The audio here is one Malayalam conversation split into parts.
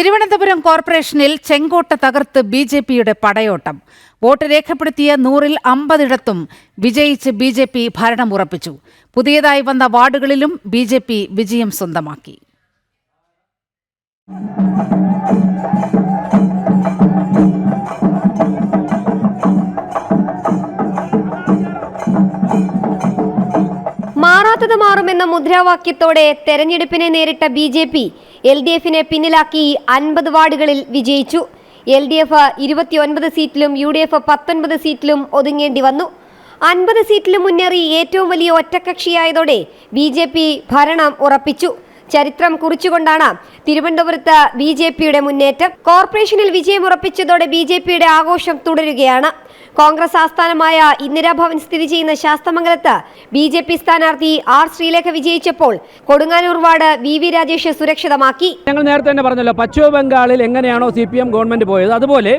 തിരുവനന്തപുരം കോർപ്പറേഷനിൽ ചെങ്കോട്ട തകർത്ത് ബി ജെ പിയുടെ പടയോട്ടം. വോട്ട് രേഖപ്പെടുത്തിയ നൂറിൽ അമ്പതിടത്തും വിജയിച്ച് ബി ജെ പി ഭരണം ഉറപ്പിച്ചു. പുതിയതായി വന്ന വാർഡുകളിലും ബി ജെ പി വിജയം സ്വന്തമാക്കി. മാറാത്തത് മാറുമെന്ന മുദ്രാവാക്യത്തോടെ തെരഞ്ഞെടുപ്പിനെ നേരിട്ട B J P L D എഫിനെ പിന്നിലാക്കി അൻപത് വാർഡുകളിൽ വിജയിച്ചു. എൽ ഡി എഫ് ഇരുപത്തിയൊൻപത് സീറ്റിലും യു ഡി എഫ് പത്തൊൻപത് സീറ്റിലും ഒതുങ്ങേണ്ടി വന്നു. അൻപത് സീറ്റിലും മുന്നേറി ഏറ്റവും വലിയ ഒറ്റക്കക്ഷിയായതോടെ ബി ജെ പി ഭരണം ഉറപ്പിച്ചു. ചരിത്രം കുറിച്ചുകൊണ്ടാണ് തിരുവനന്തപുരത്ത് ബി ജെ പിയുടെ മുന്നേറ്റം. കോർപ്പറേഷനിൽ വിജയമുറപ്പിച്ചതോടെ ബി ജെ പിയുടെ ആഘോഷം തുടരുകയാണ്. കോൺഗ്രസ് ആസ്ഥാനമായ ഇന്ദിരാഭവൻ സ്ഥിതി ചെയ്യുന്ന ശാസ്തമംഗലത്ത് ബി ജെ പി സ്ഥാനാർത്ഥി R Sreelekha വിജയിച്ചപ്പോൾ Kodunganoor ward V V Rajesh സുരക്ഷിതമാക്കി. ഞങ്ങൾ നേരത്തെ തന്നെ പറഞ്ഞല്ലോ പശ്ചിമ ബംഗാളിൽ എങ്ങനെയാണോ സി പി എം ഗവൺമെന്റ് പോയത്. അതുപോലെ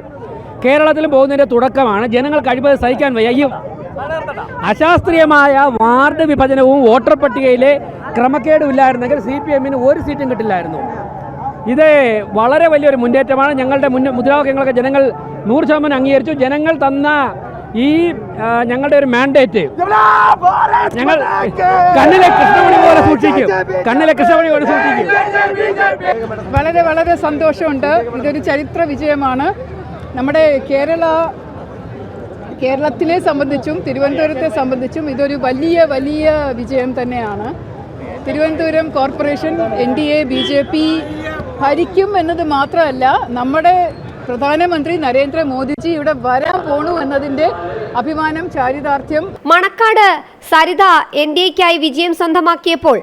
കേരളത്തിൽ പോകുന്നതിന്റെ തുടക്കമാണ് ജനങ്ങൾ കഴിവത് സഹിക്കാൻ വയ്യ. അശാസ്ത്രീയമായ വാർഡ് വിഭജനവും വോട്ടർ പട്ടികയിലെ ക്രമക്കേടും ഇല്ലായിരുന്നെങ്കിൽ സി പി എമ്മിന് ഒരു സീറ്റും കിട്ടില്ലായിരുന്നു. ഇത് വളരെ വലിയൊരു മുന്നേറ്റമാണ് ഞങ്ങളുടെ മുന്ന മുദ്രാവാക്യങ്ങളൊക്കെ ജനങ്ങൾ നൂറ് ശതമാനം അംഗീകരിച്ചു. ജനങ്ങൾ തന്ന ഈ ഞങ്ങളുടെ ഒരു മാൻഡേറ്റ് ഞങ്ങൾ കണ്ണിലെ കൃഷ്ണമണി പോലെ സൂക്ഷിക്കും. കണ്ണിലെ കൃഷ്ണമണി പോലെ സൂക്ഷിക്കും. വളരെ വളരെ സന്തോഷമുണ്ട്. ഇതൊരു ചരിത്ര വിജയമാണ്. നമ്മുടെ കേരള കേരളത്തിനെ സംബന്ധിച്ചും തിരുവനന്തപുരത്തെ സംബന്ധിച്ചും ഇതൊരു വലിയ വലിയ വിജയം തന്നെയാണ്. Thiruvananthapuram corporation N D A B J P ഭരിക്കും എന്നത് മാത്രമല്ല നമ്മുടെ പ്രധാനമന്ത്രി നരേന്ദ്രമോദിജി ഇവിടെ വരാൻ പോണു എന്നതിന്റെ അഭിമാനം ചാരിതാർത്ഥ്യം. മണക്കാട് സരിത എൻ ഡി എക്കായി വിജയം സ്വന്തമാക്കിയപ്പോൾ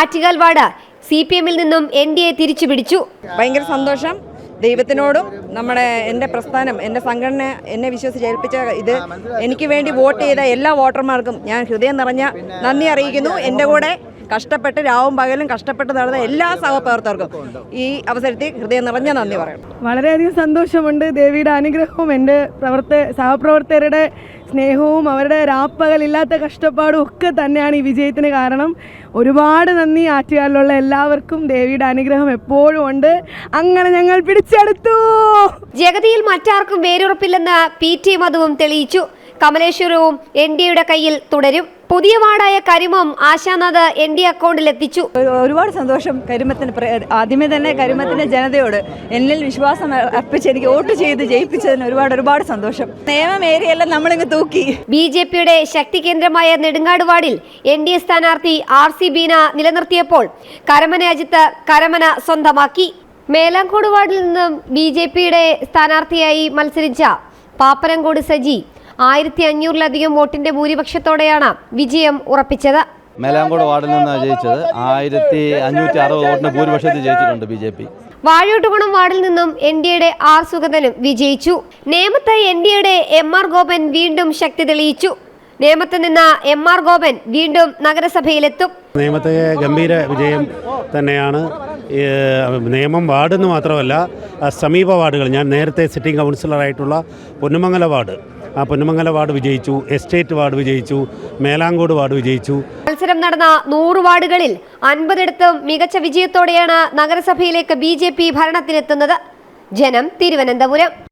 ആറ്റുകാൽ വാർഡ് സി പി എമ്മിൽ നിന്നും എൻ ഡി എ തിരിച്ചു പിടിച്ചു ഭയങ്കര സന്തോഷം. ദൈവത്തിനോടും നമ്മുടെ എന്റെ പ്രസ്ഥാനം എന്റെ സംഘടന എന്നെ വിശ്വസിച്ച് ഏൽപ്പിച്ച ഇത് എനിക്ക് വേണ്ടി വോട്ട് ചെയ്ത എല്ലാ വോട്ടർമാർക്കും ഞാൻ ഹൃദയം നിറഞ്ഞ നന്ദി അറിയിക്കുന്നു. എന്റെ കൂടെ കഷ്ടപ്പെട്ട് രാവും പകലും കഷ്ടപ്പെട്ട് നടന്ന എല്ലാ സഹപ്രവർത്തകർക്കും ഈ അവസരത്തിൽ ഹൃദയം നിറഞ്ഞ നന്ദി പറയണം. വളരെയധികം സന്തോഷമുണ്ട് ദേവിയുടെ അനുഗ്രഹവും എന്റെ പ്രവർത്ത സഹപ്രവർത്തകരുടെ സ്നേഹവും അവരുടെ രാപ്പകലില്ലാത്ത കഷ്ടപ്പാടും ഒക്കെ തന്നെയാണ് ഈ വിജയത്തിന് കാരണം. ഒരുപാട് നന്ദി ആറ്റുകാലിലുള്ള എല്ലാവർക്കും ദേവിയുടെ അനുഗ്രഹം എപ്പോഴും ഉണ്ട്. അങ്ങനെ ഞങ്ങൾ പിടിച്ചെടുത്തു. ജഗതിയിൽ മറ്റാർക്കും വേരുറപ്പില്ലെന്ന് പി ടി മധുവും തെളിയിച്ചു. കമലേശ്വരവും എൻ ഡിയുടെ കയ്യിൽ തുടരും. പുതിയ വാർഡായ കരിമം ആശാനാഥ് എൻ ഡി അക്കൗണ്ടിൽ എത്തിച്ചു. ഒരുപാട് സന്തോഷം കരിമത്തിന് ആദ്യമേ തന്നെ കരിമത്തിന്റെ ജനതയോട് എന്നിൽ വിശ്വാസം അർപ്പിച്ച് എനിക്ക് വോട്ട് ചെയ്ത് ജയിപ്പിച്ചതിന് ഒരുപാട് ഒരുപാട് സന്തോഷം. നിയമം ഏരിയയെല്ലാം നമ്മളിങ്ങ് തൂക്കി. ബി ജെ പിയുടെ ശക്തി കേന്ദ്രമായ നെടുങ്ങാട് വാർഡിൽ എൻ ഡി എ സ്ഥാനാർത്ഥി ആർ സി ബീന നിലനിർത്തിയപ്പോൾ കരമന അജിത്ത് കരമന സ്വന്തമാക്കി. മേലാങ്കോട് വാർഡിൽ നിന്നും ബി ജെ പിയുടെ സ്ഥാനാർത്ഥിയായി മത്സരിച്ച പാപ്പനംകോട് സജി ആയിരത്തി അഞ്ഞൂറിലധികം വോട്ടിന്റെ ഭൂരിപക്ഷത്തോടെയാണ് വിജയം ഉറപ്പിച്ചത്. മേലാങ്കോട് വാർഡിൽ നിന്നാണ് ജയിച്ചത്. ആയിരത്തി അഞ്ഞൂറ്റി അറുപത് വോട്ടിന് ഭൂരിപക്ഷത്തിൽ ജയിച്ചിട്ടുണ്ട് ബി ജെ പി. വാഴോട്ടുകുണം വാർഡിൽ നിന്നും എൻ ഡി എയുടെ ആർ സുഗതനും വിജയിച്ചു. നേമത്ത് എൻ ഡി എയുടെ എം ആർ ഗോപൻ വീണ്ടും ശക്തി തെളിയിച്ചു. നേമത്ത് നിന്ന് എം ആർ ഗോപൻ വീണ്ടും നഗരസഭയിലെത്തും. നേമത്തെ ഗംഭീര വിജയം തന്നെയാണ്. നിയമം വാർഡെന്ന് മാത്രമല്ല സമീപ വാർഡുകൾ ഞാൻ നേരത്തെ സിറ്റിംഗ് കൗൺസിലറായിട്ടുള്ള പൊന്നുമംഗല വാർഡ് പൊന്നുമംഗല വാർഡ് വിജയിച്ചു എസ്റ്റേറ്റ് വാർഡ് വിജയിച്ചു മേലാങ്കോട് വാർഡ് വിജയിച്ചു. മത്സരം നടന്ന നൂറ് വാർഡുകളിൽ അൻപതിടത്തും മികച്ച വിജയത്തോടെയാണ് നഗരസഭയിലേക്ക് ബി ഭരണത്തിനെത്തുന്നത്. ജനം തിരുവനന്തപുരം.